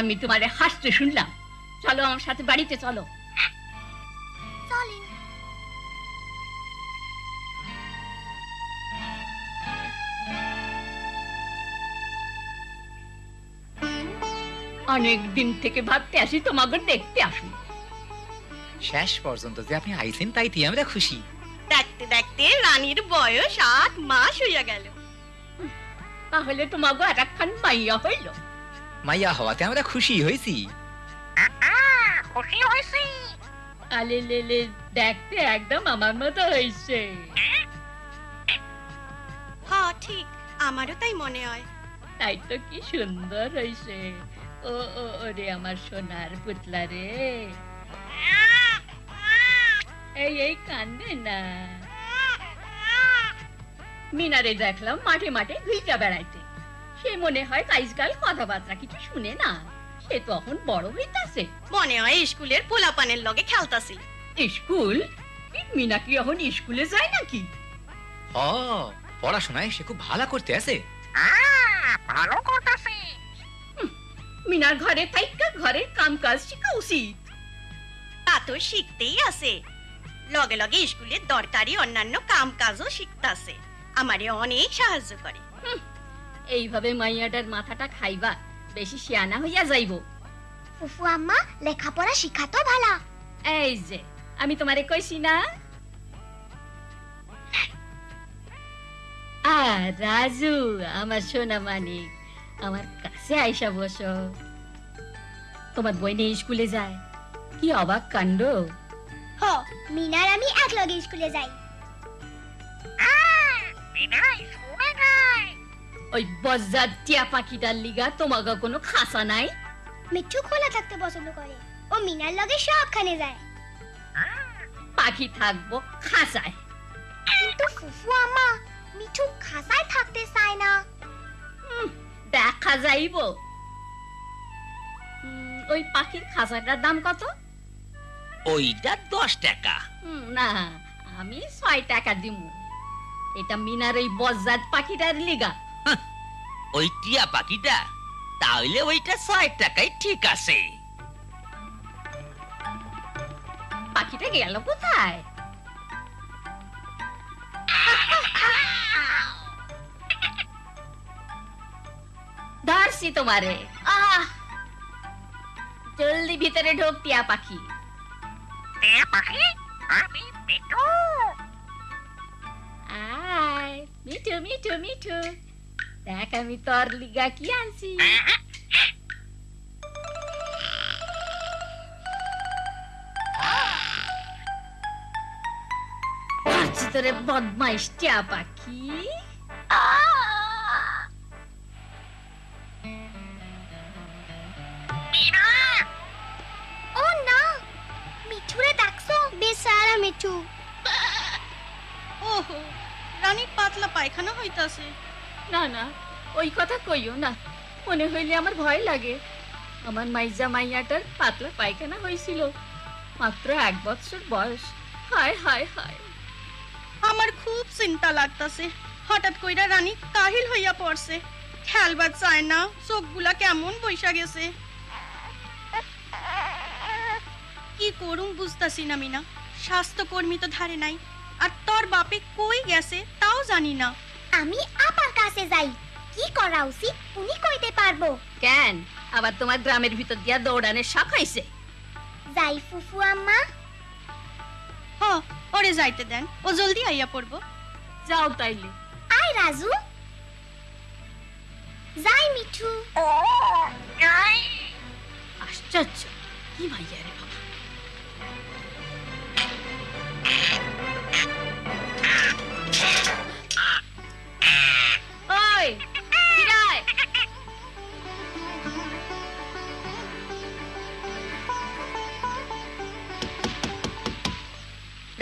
আমি তোমারে হাসতে শুনলাম। চলো আমার সাথে বাড়িতে চলো। চলেন অনেক দিন থেকে ভাবতে আসি তোমাকে দেখতে আসুন। শেষ পর্যন্ত যে আপনি আইছেন তাই দিয়ে আমরা খুশি। দেখতে দেখতে রানীর বয়স আট মাস হইয়া গেল। তাহলে তোমাকে এতক্ষণ মাইয়া হইল। মাইয়া হওয়াতে আমরা খুশি হয়েছি। আলে লেলে দেখতে একদম আমার মতো হয়েছে। হ ঠিক আমারও তাই মনে হয়। তাই তো কি সুন্দর হয়েছে। ও ও ওরে আমার সোনার পুতলা রে। এই এই কান্দে না। মিনারে দেখলাম মাঠে মাঠে ঘুইটা বেড়াইতে। সে মনে হয় আজকাল কথাবার্তা কিছু শুনে না। সে তখন বড় হইতাছে। মনে হয় স্কুলের পোলাপানের লগে খেলতাছি। স্কুল? মিনা কি এখন স্কুলে যায় নাকি? ও পড়াশোনায় সে খুব ভালো করতে আছে। মিনার ঘরে থাইকা ঘরের কাম কাজ শিখা উচিত। তা তো শিখতেই আছে। লগে লগে স্কুলের দরকারি অন্যান্য কাম কাজও শিখতাছে। আমারে অনেক সাহায্য করে। এইভাবে মাইয়াটার মাথাটা খাইবা বেশি শিয়ানা হইয়া যাইব। ফুফু আম্মা লেখাপড়া শিখাতো ভালা। এই যে আমি তোমারে কইছি না? আ রাজু আমার সোনা মানিক আমার কাছে আইসা বসো। তোমার বই নিয়ে স্কুলে যায়। কি অবাক কাণ্ড। হ মিনার আমি এক লগে স্কুলে যাই। ওই বজ্জার টিয়া পাখিটার লিগা তোমাকে কোনো খাসা নাই? মিঠু খোলা থাকতে পছন্দ করে। ও মিনার লগে সবখানে যায়। পাখি থাকব খাসায় কিন্তু ফুফু আম্মা মিঠু খাসায় থাকতে চায় না। দেখা যাইব। ওই পাখির খাঁচাটার দাম কত? ওইটা দশ টাকা। হুম, না আমি ছয় টাকা দিমু। এটা মিনার ওই বজ্জাত পাখিটার লিগা। ওই টিয়া পাখিটা? তাহলে ওইটা ছয় টাকাই ঠিক আছে। পাখিটা গেল কোথায়? ধরছি তোমারে। আহ! জলদি ভিতরে ঢোক টিয়া পাখি। আয় মিঠু মিঠু মিঠু। দেখ আমি তোর লিগা কি আনছি তোরে বদমাইশ টিয়া পাখি ও না মিঠুরে দেখছ বেচারা মিঠু ওহো রানীর পাতলা পায়খানা হইতাছে না না ওই কথা কইও না। মনে হইলে আমার ভয় লাগে। আমার মাইজা মাইয়াটার পাতলা পায়খানা হয়েছিল মাত্র এক বছর বয়স। হায় হায় হায়। আমার খুব চিন্তা লাগতাছে। হঠাৎ কইরা রানী কাহিল হইয়া পড়ছে। খেলবার চায় না চোখগুলা কেমন বৈশা গেছে। কি করুম বুঝতাছি না মিনা। স্বাস্থ্যকর্মী তো ধারে নাই। আর তোর বাপে কই গেছে তাও জানি না। আমি আপার কাছে যাই। কি করা উচিত? উনি কইতে পারব। কেন? আবার তোমার গ্রামের ভিতর দিয়া দৌড়ানের শখ হয়েছে যাই ফুফু আম্মা। হ ওরে যাইতে দেন। ও জলদি আইয়া পড়ব। যাও তাইলে। আয় রাজু। যাই মিঠু। আশ্চর্য। কি মাইয়া রে বাবা।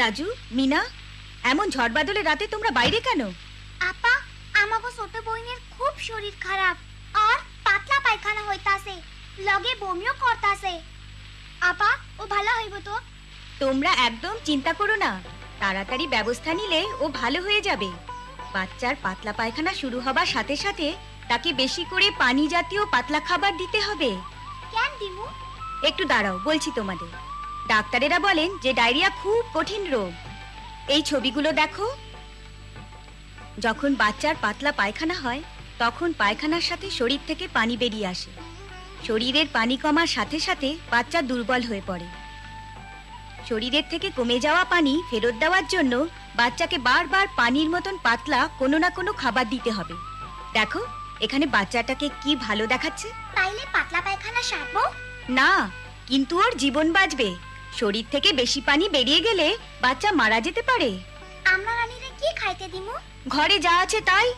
রাজু মিনা এমন ঝড় বাদলে রাতে তোমরা বাইরে কেন? আপা আমাগো ছোট বইনের খুব শরীর খারাপ আর পাতলা পায়খানা হইতাছে লগে বমিও করতাছে। আপা ও ভালো হইব তো? তোমরা একদম চিন্তা করো না তাড়াতাড়ি ব্যবস্থা নিলে ও ভালো হয়ে যাবে। বাচ্চার পাতলা পায়খানা শুরু হবার সাথে সাথে তাকে বেশি করে পানি জাতীয় পাতলা খাবার দিতে হবে। কেন দিমু? একটু দাঁড়াও বলছি তোমাদের। ডাক্তারেরা বলেন যে ডায়রিয়া খুব কঠিন রোগ। এই ছবিগুলো দেখো। যখন বাচ্চার পাতলা পায়খানা হয় তখন পায়খানার সাথে শরীর থেকে পানি বেরিয়ে আসে। শরীরের পানি কমার সাথে সাথে বাচ্চা দুর্বল হয়ে পড়ে। শরীরের থেকে কমে যাওয়া পানি ফেরত দেওয়ার জন্য বাচ্চাকে বারবার পানির মতন পাতলা কোনো না কোনো খাবার দিতে হবে। দেখো এখানে বাচ্চাটাকে কি ভালো দেখাচ্ছে? তাইলে পাতলা পায়খানা সারবো? না কিন্তু ওর জীবন বাঁচবে। শরীর থেকে বেশি পানি বেরিয়ে গেলে বাচ্চা মারা যেতে পারে। আমরা রানীরে কি খাইতে দিমু? ঘরে যা আছে তাই।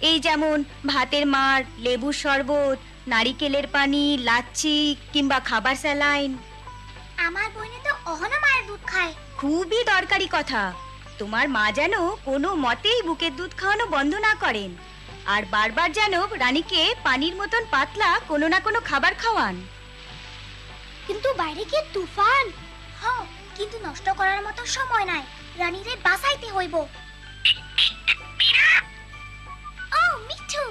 এই যেমন ভাতের মার লেবুর শরবত নারিকেলের পানি লাচ্ছি কিংবা খাবার স্যালাইন। আমার বইনে তো অহনো মায়ের দুধ খায়। খুবই দরকারি কথা। তোমার মা যেন কোনো মতেই বুকের দুধ খাওয়ানো বন্ধ না করেন। আর বারবার যেন রানীকে পানির মতন পাতলা কোনো না কোনো খাবার খাওয়ান। কিন্তু বাইরে কি তুফান। হ কিন্তু নষ্ট করার মতো সময় নাই। রানীরে বাঁচাইতে হইব। ও, মিঠু,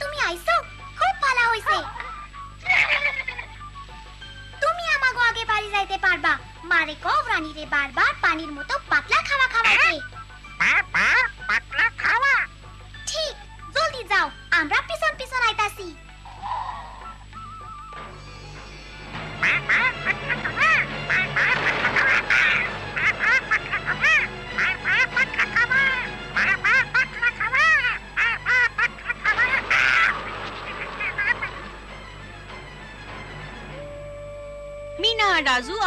তুমি আইছো? খুব ভালো হইছে। তুমি আমাগো আগে বাড়ি যাইতে পারবা। মারে কও রানীরে বারবার পানির মতো পাতলা খাওয়া খাওয়াতে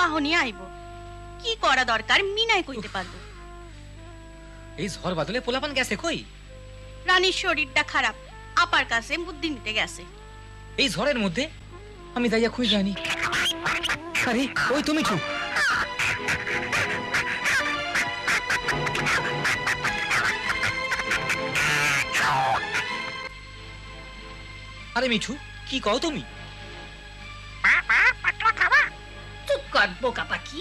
আহনি আইব। কি করা দরকার মিনাই কইতে পারব। এই ঝড় বাদলে পোলাপান গেছে কই? রানীর শরীরটা খারাপ আপার কাছে বুদ্ধি নিতে গেছে। এই ঝড়ের মধ্যে? আমি যাইয়া খুঁজ জানি আরে ওই তুমি চুপ। আরে মিঠু কি কও তুমি? কর বোকা পাখি?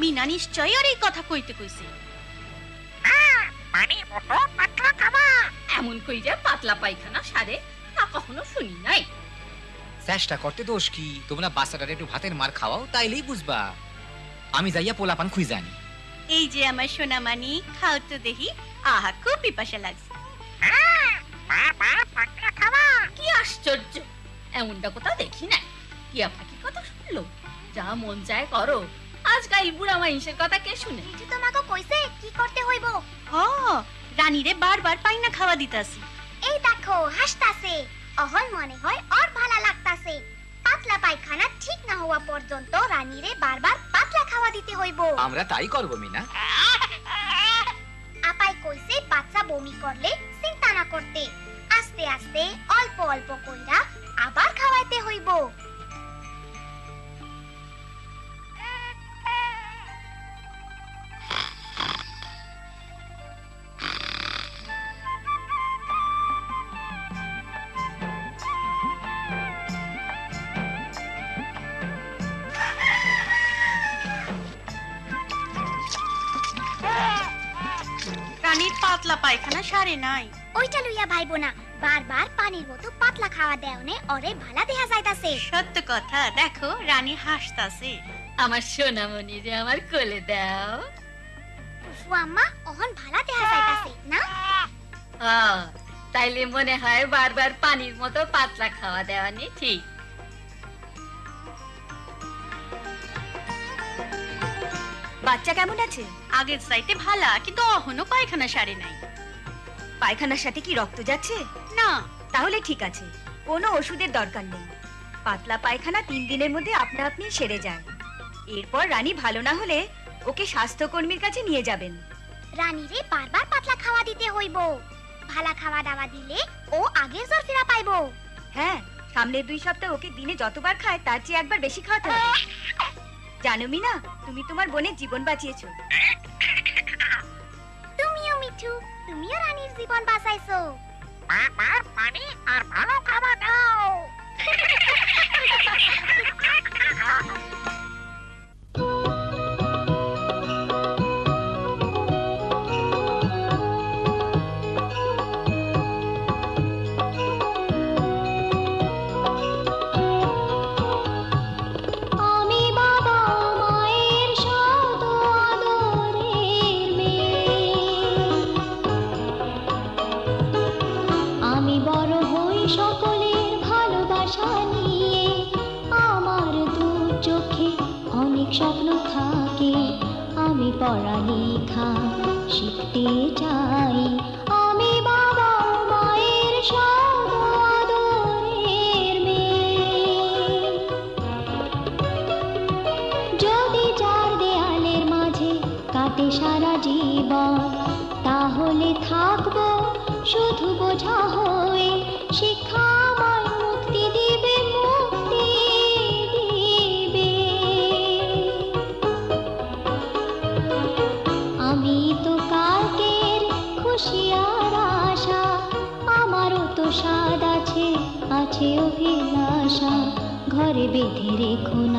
মিনা নিশ্চয়ই আর এই কথা কইতে কইছে। এমন কইরা পাতলা পায়খানা সারে তা কখনো শুনি নাই। চেষ্টা করতে দোষ কি? তোমরা বাচ্চাটার একটু ভাতের মার খাওয়াও তাইলেই বুঝবা। আমি যাইয়া পোলাপান খুঁজ জানি এই যে আমার সোনামানি খাও তো দেখি আহা খুব পিপাসা লাগছে। কি আশ্চর্য! এমনটা কোথাও দেখি নাই। টিয়া পাখি কথা শুনলো? যা মন চায় করো। আজকাল বুড়া মাইসের কথা কে শুনে? মিঠু তোমাকে কইছে কি করতে হইব? হ রানীরে বারবার পাইনা খাওয়া দিতাছি। এই দেখো হাসতাছে। অহন মনে হয় আর ভালো লাগতাছে। পাতলা পায়খানা ঠিক না হওয়া পর্যন্ত রানীরে বারবার পাতলা খাওয়া দিতে হইব। আমরা তাই করব মিনা। আপাই কইছে বাচ্চা বমি করলে চিন্তা না করতে। আস্তে আস্তে অল্প অল্প কইরা আবার খাওয়াইতে হইব। পাতলা পায়খানা সারে নাই। ওইটা লইয়া ভাইবো না বারবার পানির মতো পাতলা খাওয়া দেওনে ওরে ভালা দেয়া যাইতাছে। সত্য কথা দেখো রানী হাসতাছে। আমার সোনামণি যে আমার কোলে দাও। ফুফু আম্মা অহন ভালা দেয়া যাইতাছে না? হ্যাঁ, তাইলে মনে হয় বারবার পানির মতো পাতলা খাওয়া দেওয়া নেই ঠিক? বাচ্চা কেমন আছে? আগের চাইতে ভালা কিন্তু অহনো পায়খানা সারে নাই। পায়খানার সাথে কি রক্ত যাচ্ছে? না। তাহলে ঠিক আছে কোনো ওষুধের দরকার নেই। পাতলা পায়খানা তিন দিনের মধ্যে আপনা আপনি সেরে যায় এরপর রানী ভালো না হলে ওকে স্বাস্থ্যকর্মীর কাছে নিয়ে যাবেন। রানীরে বারবার পাতলা খাওয়া দিতে হইব। ভালা খাওয়া দাওয়া দিলে ও আগের জ্বর ফেরা পাইবো। হ্যাঁ সামনের দুই সপ্তাহ ওকে দিনে যতবার খায় তার চেয়ে একবার বেশি খাওয়াতে হবে। জানো মিনা তুমি তোমার বোনের জীবন বাঁচিয়েছো। তুমিও মিঠু তুমিও রানীর জীবন বাঁচাইছো। আমি পড়ালেখা শিখতে চাই। আমি বাবা মায়ের মেয়ে। যদি চার দেয়ালের মাঝে কাটে সারা জীবন, তাহলে থাকব শুধু বোঝা হয়ে শিক্ষা স্বাদ আছে